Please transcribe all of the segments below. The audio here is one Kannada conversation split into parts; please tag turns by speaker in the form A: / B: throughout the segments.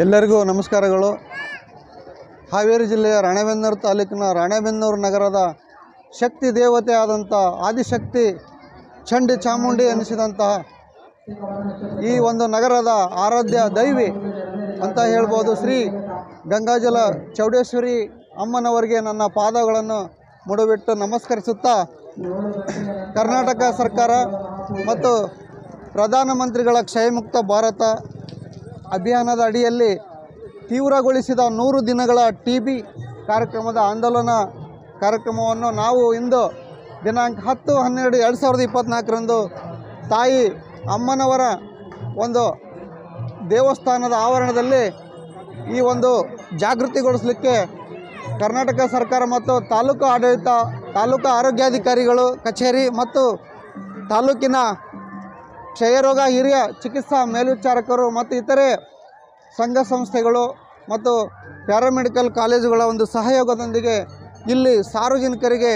A: ಎಲ್ಲರಿಗೂ ನಮಸ್ಕಾರಗಳು. ಹಾವೇರಿ ಜಿಲ್ಲೆಯ ರಾಣೆಬೆನ್ನೂರು ತಾಲೂಕಿನ ರಾಣೆಬೆನ್ನೂರು ನಗರದ ಶಕ್ತಿ ದೇವತೆ ಆದಂಥ ಆದಿಶಕ್ತಿ ಚಂಡಿ ಚಾಮುಂಡಿ ಎನಿಸಿದಂತಹ ಈ ಒಂದು ನಗರದ ಆರಾಧ್ಯ ದೈವಿ ಅಂತ ಹೇಳ್ಬೋದು ಶ್ರೀ ಗಂಗಾಜಲ ಚೌಡೇಶ್ವರಿ ಅಮ್ಮನವರಿಗೆ ನನ್ನ ಪಾದಗಳನ್ನು ಮುಡುಬಿಟ್ಟು ನಮಸ್ಕರಿಸುತ್ತಾ ಕರ್ನಾಟಕ ಸರ್ಕಾರ ಮತ್ತು ಪ್ರಧಾನಮಂತ್ರಿಗಳ ಕ್ಷಯಮುಕ್ತ ಭಾರತ ಅಭಿಯಾನದ ಅಡಿಯಲ್ಲಿ ತೀವ್ರಗೊಳಿಸಿದ ನೂರು ದಿನಗಳ ಟಿ ಬಿ ಕಾರ್ಯಕ್ರಮದ ಆಂದೋಲನ ಕಾರ್ಯಕ್ರಮವನ್ನು ನಾವು ಇಂದು ದಿನಾಂಕ ಹತ್ತು, ಹನ್ನೆರಡು, ಎರಡು ಸಾವಿರದ ಇಪ್ಪತ್ತ್ನಾಲ್ಕರಂದು ತಾಯಿ ಅಮ್ಮನವರ ಒಂದು ದೇವಸ್ಥಾನದ ಆವರಣದಲ್ಲಿ ಈ ಒಂದು ಜಾಗೃತಿಗೊಳಿಸಲಿಕ್ಕೆ ಕರ್ನಾಟಕ ಸರ್ಕಾರ ಮತ್ತು ತಾಲೂಕು ಆಡಳಿತ, ತಾಲೂಕು ಆರೋಗ್ಯಾಧಿಕಾರಿಗಳು, ಕಚೇರಿ ಮತ್ತು ತಾಲೂಕಿನ ಕ್ಷಯರೋಗ ಹಿರಿಯ ಚಿಕಿತ್ಸಾ ಮೇಲ್ವಿಚಾರಕರು ಮತ್ತು ಇತರೆ ಸಂಘ ಸಂಸ್ಥೆಗಳು ಮತ್ತು ಪ್ಯಾರಾಮೆಡಿಕಲ್ ಕಾಲೇಜುಗಳ ಒಂದು ಸಹಯೋಗದೊಂದಿಗೆ ಇಲ್ಲಿ ಸಾರ್ವಜನಿಕರಿಗೆ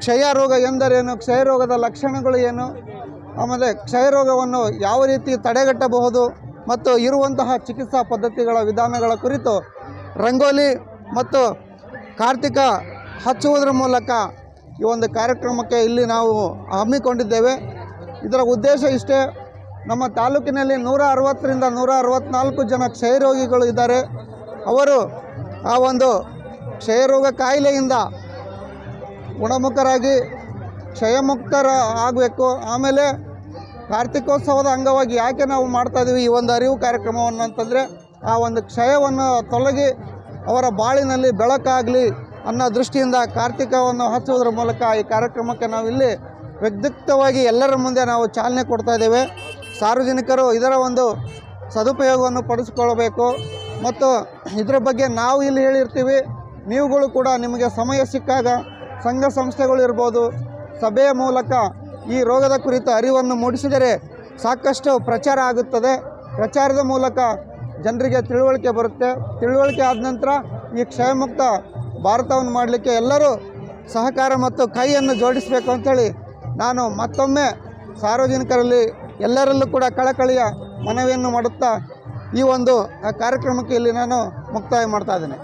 A: ಕ್ಷಯ ರೋಗ ಎಂದರೇನು, ಕ್ಷಯ ರೋಗದ ಲಕ್ಷಣಗಳು ಏನು, ಆಮೇಲೆ ಕ್ಷಯ ರೋಗವನ್ನು ಯಾವ ರೀತಿ ತಡೆಗಟ್ಟಬಹುದು ಮತ್ತು ಇರುವಂತಹ ಚಿಕಿತ್ಸಾ ಪದ್ಧತಿಗಳ ವಿಧಾನಗಳ ಕುರಿತು ರಂಗೋಲಿ ಮತ್ತು ಕಾರ್ತಿಕ ಹಚ್ಚುವುದರ ಮೂಲಕ ಈ ಒಂದು ಕಾರ್ಯಕ್ರಮಕ್ಕೆ ಇಲ್ಲಿ ನಾವು ಹಮ್ಮಿಕೊಂಡಿದ್ದೇವೆ. ಇದರ ಉದ್ದೇಶ ಇಷ್ಟೇ, ನಮ್ಮ ತಾಲೂಕಿನಲ್ಲಿ ನೂರ ಅರವತ್ತರಿಂದ ನೂರ ಅರವತ್ತ್ನಾಲ್ಕು ಜನ ಕ್ಷಯರೋಗಿಗಳು ಇದ್ದಾರೆ. ಅವರು ಆ ಒಂದು ಕ್ಷಯರೋಗ ಕಾಯಿಲೆಯಿಂದ ಗುಣಮುಖರಾಗಿ ಕ್ಷಯಮುಕ್ತರ ಆಗಬೇಕು. ಆಮೇಲೆ ಕಾರ್ತಿಕೋತ್ಸವದ ಅಂಗವಾಗಿ ಯಾಕೆ ನಾವು ಮಾಡ್ತಾ ಇದ್ದೀವಿ ಈ ಒಂದು ಅರಿವು ಕಾರ್ಯಕ್ರಮವನ್ನು ಅಂತಂದರೆ, ಆ ಒಂದು ಕ್ಷಯವನ್ನು ತೊಲಗಿ ಅವರ ಬಾಳಿನಲ್ಲಿ ಬೆಳಕಾಗಲಿ ಅನ್ನೋ ದೃಷ್ಟಿಯಿಂದ ಕಾರ್ತಿಕವನ್ನು ಹಚ್ಚುವುದರ ಮೂಲಕ ಈ ಕಾರ್ಯಕ್ರಮಕ್ಕೆ ನಾವು ಇಲ್ಲಿ ವ್ಯಗ್ಧಿಕ್ತವಾಗಿ ಎಲ್ಲರ ಮುಂದೆ ನಾವು ಚಾಲನೆ ಕೊಡ್ತಾ ಇದ್ದೇವೆ. ಸಾರ್ವಜನಿಕರು ಇದರ ಒಂದು ಸದುಪಯೋಗವನ್ನು ಪಡಿಸಿಕೊಳ್ಳಬೇಕು ಮತ್ತು ಇದರ ಬಗ್ಗೆ ನಾವು ಇಲ್ಲಿ ಹೇಳಿರ್ತೀವಿ, ನೀವುಗಳು ಕೂಡ ನಿಮಗೆ ಸಮಯ ಸಿಕ್ಕಾಗ ಸಂಘ ಸಂಸ್ಥೆಗಳು ಇರ್ಬೋದು, ಸಭೆಯ ಮೂಲಕ ಈ ರೋಗದ ಕುರಿತು ಅರಿವನ್ನು ಮೂಡಿಸಿದರೆ ಸಾಕಷ್ಟು ಪ್ರಚಾರ ಆಗುತ್ತದೆ. ಪ್ರಚಾರದ ಮೂಲಕ ಜನರಿಗೆ ತಿಳುವಳಿಕೆ ಬರುತ್ತೆ. ತಿಳುವಳಿಕೆ ಆದ ನಂತರ ಈ ಕ್ಷಯಮುಕ್ತ ಭಾರತವನ್ನು ಮಾಡಲಿಕ್ಕೆ ಎಲ್ಲರೂ ಸಹಕಾರ ಮತ್ತು ಕೈಯನ್ನು ಜೋಡಿಸಬೇಕು ಅಂಥೇಳಿ ನಾನು ಮತ್ತೊಮ್ಮೆ ಸಾರ್ವಜನಿಕರಲ್ಲಿ ಎಲ್ಲರಲ್ಲೂ ಕೂಡ ಕಳಕಳಿಯ ಮನವಿಯನ್ನು ಮಾಡುತ್ತಾ ಈ ಒಂದು ಕಾರ್ಯಕ್ರಮಕ್ಕೆ ಇಲ್ಲಿ ನಾನು ಮುಕ್ತಾಯ ಮಾಡ್ತಾ ಇದ್ದೇನೆ.